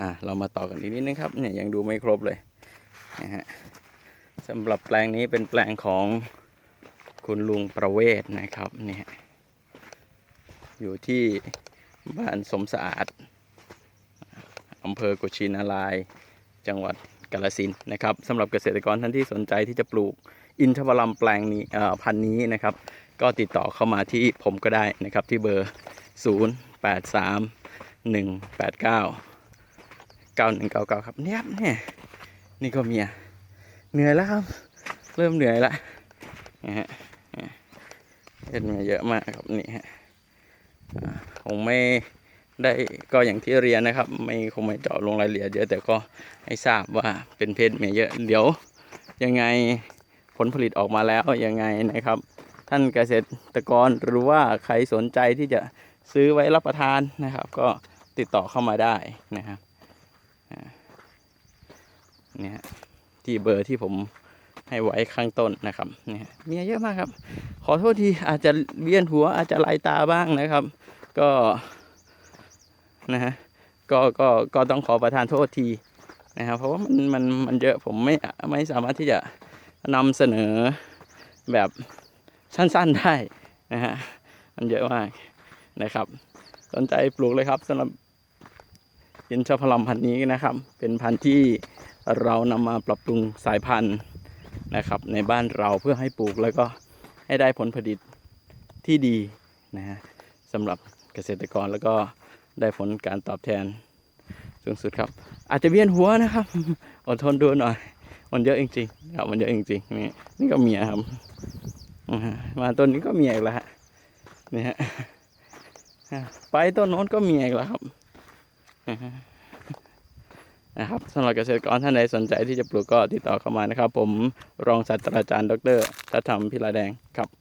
อะเรามาต่อกันอีกนิดนึงครับเนี่ยยังดูไม่ครบเลยนะฮะสำหรับแปลงนี้เป็นแปลงของคุณลุงประเวศนะครับเนี่ยอยู่ที่บ้านสมสะอาดอำเภอกุชินาราย จังหวัดกาฬสินนะครับสำหรับเกษตรกรท่านที่สนใจที่จะปลูกอินทผลัมแปลงนี้เอ่อพันธุ์นี้นะครับ ก็ติดต่อเข้ามาที่ผมก็ได้นะครับที่เบอร์ 0 8 3 1 8 9 9199ครับเนี่ยเนี่ยนี่ก็เมียเหนื่อยแล้วครับ เริ่มเหนื่อยแล้วนะฮะเห็นมาเยอะมากครับนี่ฮะคงไม่ได้ก็อย่างที่เรียนนะครับ ไม่คงไม่เจาะลงรายละเอียดเยอะแต่ก็ให้ทราบว่าเป็นเพศเมียเยอะเดี๋ยวยังไงผลผลิตออกมาแล้วยังไงนะครับ ท่านเกษตรกรหรือว่าใครสนใจที่จะซื้อไว้รับประทานนะครับ ก็ติดต่อเข้ามาได้นะครับ เนี่ยที่เบอร์ที่ผมให้ไว้ข้างต้นนะครับเนี่ยมีเยอะมากครับ ขอโทษทีอาจจะเวียนหัวอาจจะลายตาบ้างนะครับ ก็นะฮะก็ก็ก็ต้องขอประทานโทษทีนะครับ เพราะว่ามันมันมันเยอะผมไม่ไม่สามารถที่จะนำเสนอแบบสั้นๆได้นะฮะมันเยอะมากนะครับ สนใจปลูกเลยครับสำหรับยินชพลัมพันธุ์นี้นะครับ เป็นพันธุ์ที่ เรานำมาปรับปรุงสายพันธุ์นะครับ ในบ้านเราเพื่อให้ปลูกแล้วก็ให้ได้ผลผลิตที่ดีนะฮะสำหรับเกษตรกรแล้วก็ได้ผลการตอบแทนสูงสุดครับ อาจจะเวียนหัวนะครับ อดทนดูหน่อย มันเยอะจริงๆครับมันเยอะจริงๆนี่นี่ก็เมียครับมาต้นนี้ก็เมีอีกแล้วฮะนี่ฮะไปต้นโน้นก็เมีอีกแล้วครับอ่า นะครับสำหรับเกษตรกรท่านใดสนใจที่จะปลูกก็ติดต่อเข้ามานะครับ ผมรองศาสตราจารย์ ดรทัศธรรมพิลาแดงครับ